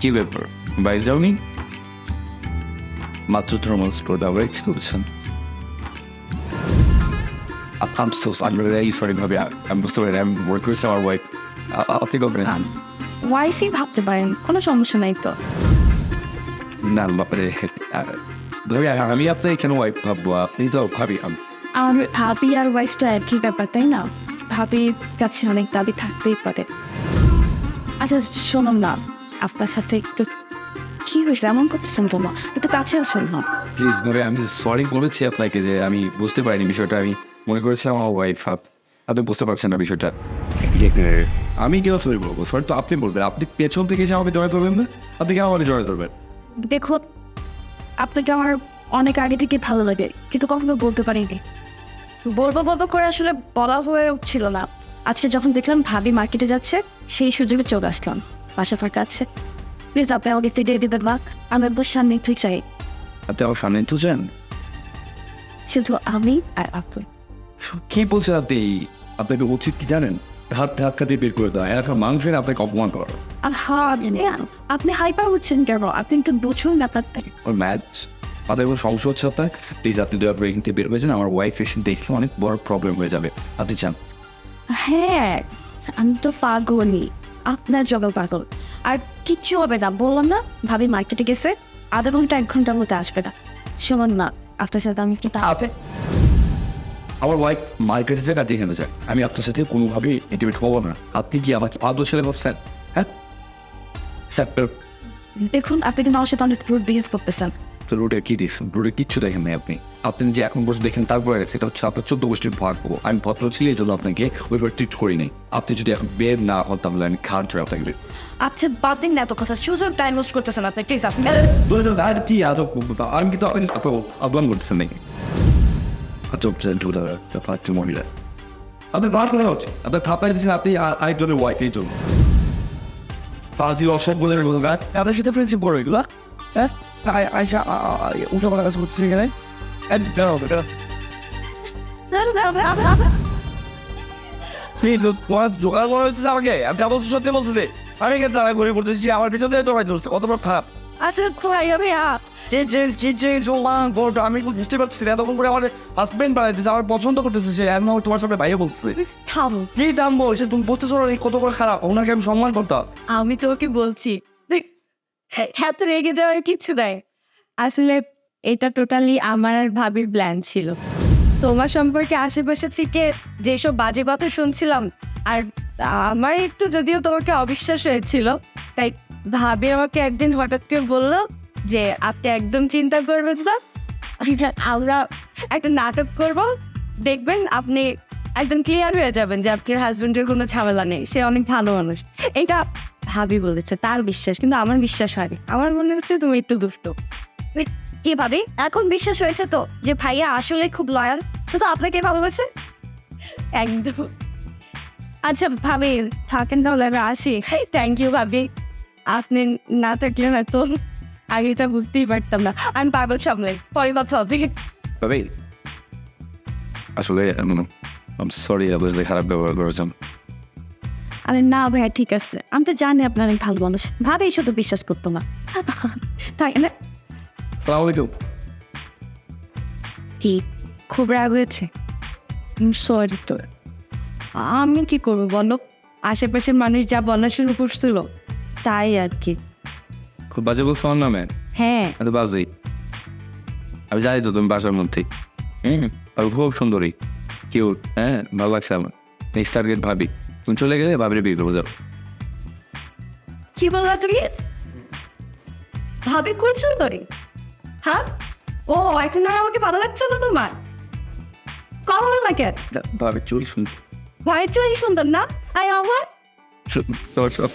কি ব্যাপার? বাইরে যাওনি? মাত্র থর্মালস করে দাও রাইট করেছেন। I'm so I'm really sorry ভাবি। আমি বুঝতে পারি আমি ওয়ার্ক করেছি আমার ওয়াইফ আপনি করবেন ওয়াইফই ভাবতে পারেন কোনো সমস্যা নাই তো। না ব্যাপারে ভাবি আমি আপনার এখানে ওয়াইফ ভাববো আপনি তো ভাবি আমি আর ভাবি আর ওয়াইফটা একই ব্যাপার তাই না? ভাবির কাছে অনেক দাবি থাকতেই পারে। আচ্ছা শোনুন না আপনার সাথে একটু কি হয়েছে? এমন করতেছেন তোমার একটু কাছে আসুন না। প্লিজ ভাবে আমি সরি বলেছি আপনাকে যে আমি বুঝতে পারিনি বিষয়টা। আমি মনে করেছি আমার ওয়াইফ আপনি বুঝতে পারছেন না বিষয়টা। আমি কেউ সরি বলব? সরি তো আপনি বলবেন। আপনি পেছন থেকে এসে আমাকে জড়াতে ধরবেন না? আপনি কেন আমাকে জড়াতে ধরবেন? দেখুন আপনাকে আমার অনেক আগে থেকে ভালো লাগে কিন্তু কখনো বলতে পারিনি। বলব বলব করে আসলে বলা হয়ে উঠছিল না। আজকে যখন দেখলাম ভাবি মার্কেটে যাচ্ছে সেই সুযোগে চলে আসলাম। বাসা ফাঁকা আছে। প্লিজ আপনি আমাকে ফিরিয়ে দিবেন না। আমি একবার সামনে চাই। আপনি আমার সামনে তুলছেন শুধু আমি আর আপনি। কি বলছেন আপনি? আপনাকে উচিত কি জানেন? হাত ধাক্কা দিয়ে বের করে দেওয়া এলাকার মানুষের আপনাকে অপমান করা। আপনি হাইপার হচ্ছেন কেন? আপনি একটু বুঝুন ব্যাপারটা ওর ম্যাচ। মাথায় কোনো সমস্যা হচ্ছে আপনার? প্লিজ আপনি দয়া করে এখান থেকে বের হয়েছেন আমার ওয়াইফ এসে দেখলে অনেক বড় প্রবলেম হয়ে যাবে। আপনি চান হ্যাঁ। আমি তো পাগলই আপনার জন্য পাগল। আর কিচ্ছু হবে না। বললাম না ভাবি মার্কেটে গেছে। আধা ঘণ্টা এক ঘণ্টার মধ্যে আসবে না। শুনুন না আপনার সাথে আমি একটু আপনি আমার ওয়াইফ মার্কেটে যে কাজে এখানে যায় আমি আপনার সাথে কোনোভাবেই ইন্টিমেট হব না। আপনি কি আমাকে আদৌ ছেলে ভাবছেন? হ্যাঁ? দেখুন আপনি কিন্তু আমার সাথে অনেক রুড বিহেভ করতেছেন। তো রোডে কি দেখছেন রোডে কিচ্ছু দেখেন নাই আপনি। আপনি যে এখন বসে দেখেন তারপরে সেটা হচ্ছে আপনার চোদ্দ গোষ্ঠীর ভাগ হব আমি ভদ্র ছিল এই জন্য আপনাকে ওইভাবে ট্রিট করি নাই। আপনি যদি এখন বের না হন তাহলে আমি খান ধরে আপনাকে আচ্ছা বাদ দিন না এত কথা। সুযোগ টাইম ওয়েস্ট করতেছেন আপনি প্লিজ আপনি। কি আজব আমি কিন্তু আপনি আহ্বান করতেছেন নাকি? মহিলা। বার করা হচ্ছে। আপনার থাপাই দিচ্ছেন আপনি আরেকজনের ওয়াইফ এই জন্য। পাঁচি অসভ্যদের মতো আপনার সাথে ফ্রেন্ডশিপ করো এগুলো হ্যাঁ? আয়সা উল্টো পাল্টা কাজ করতেছে এখানে? তো তোমার জোগাড় করা হচ্ছে আমাকে? আমি আবার সত্যি বলতেছি। আমি এখানে দাঁড়া করে পড়তেছি আমার পিছনে তো ধরছে কত বড় খারাপ। আচ্ছা খুঁড়াই হবে আমি বুঝতে পারছি না তখন করে আমার হাজবেন্ড বানাইতেছে আমার পছন্দ করতেছে সে এখন তোমার সামনে বাইরে বলছে থামো। কি দাম বল সে তুমি বুঝতে কত বড় খারাপ ওনাকে আমি সম্মান করতাম। আমি তোকে বলছি এত রেগে যাওয়ার কিছু নাই। আসলে এটা টোটালি আমার আর ভাবির প্ল্যান ছিল। তোমার সম্পর্কে আশেপাশে থেকে যেসব বাজে কথা শুনছিলাম, আর আমার একটু যদিও তোমাকে অবিশ্বাস হয়েছিল, তাই ভাবি আমাকে একদিন হঠাৎ করে বলল যে, আপনি একদম চিন্তা করবেন না, আমরা একটা নাটক করব, দেখবেন আপনি একদম ক্লিয়ার হয়ে যাবেন যে, আপনার হাজবেন্ডের কোনো ঝামেলা নেই, সে অনেক ভালো মানুষ। এটা ভাবি বলেছে তার বিশ্বাস কিন্তু আমার বিশ্বাস হয়নি। আমার মনে হচ্ছে তুমি একটু দুষ্ট। কি ভাবি? এখন বিশ্বাস হয়েছে তো যে ভাইয়া আসলে খুব লয়াল শুধু আপনাকে ভালোবাসে? একদম। আচ্ছা ভাবি থাকেন তাহলে আমি আসি। থ্যাংক ইউ ভাবি। আপনি না থাকলে না তো আগে এটা বুঝতেই পারতাম না। আমি পাগল সামলাই পরে কথা হবে। তবে আসলে আম সরি খারাপ ব্যবহার করেছেন। আরে না ভাইয়া ঠিক আছে। আমি তো জানি আপনার অনেক ভালো মানুষ। ভাবে শুধু বিশ্বাস করতো না। তাই না? সালাম আলাইকুম। কি? খুব রাগ হয়েছে? সরি তো। আমি কি করব বলো? আশেপাশের মানুষ যা বলা শুরু করছিল তাই আর কি। খুব বাজে বলছো আমার নামে? হ্যাঁ। এত বাজে। আমি জানি তো তুমি বাসার মধ্যে। হুম আর খুব সুন্দরী। কিউট হ্যাঁ? ভালো লাগছে আমার। নেক্সট টার্গেট ভাবি। তুমি চলে গেলে বাবরে বিয়ে করব যাও। কি বললা তুমি? ভাবি খুব সুন্দরী। হ্যাঁ? ও এখন আর আমাকে ভালো লাগছে না তোমার? কখন না কেন? ভাবি চুল সুন্দর। ভাই চুল সুন্দর না? আর আমার? তোমার সব